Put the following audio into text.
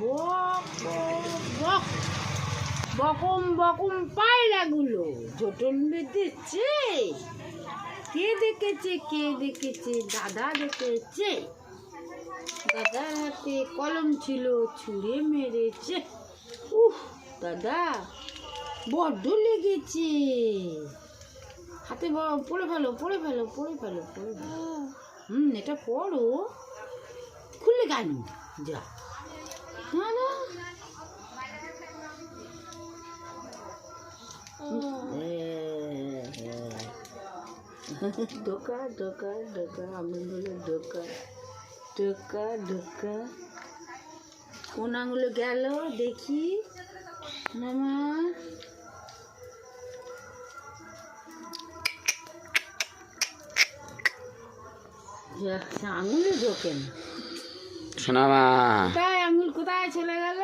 বক বক বক। বকম বকম পায়রাগুলো। জটন বেঁধেছে। কে দেখেছে কে দেখেছে? দাদা দেখেছে। দাদার হাতে কলম ছিল, ছুঁড়ে মেরেছে। উহ দাদা, বড্ড লেগেছে। হাতে পড়ে ফেলো পড়ে ফেলো পড়ে ফেলো পড়ে ফেলো। হুম, এটা পড়ো খুললে কেন? যা। না না। ঢোকা ঢোকা আমি বলে ঢোকা ঢোকা ঢোকা কোন আঙুলে গেল? দেখি। মামা আঙুলে ঢোকে না কোথায় আঙুল কোথায় চলে গেল?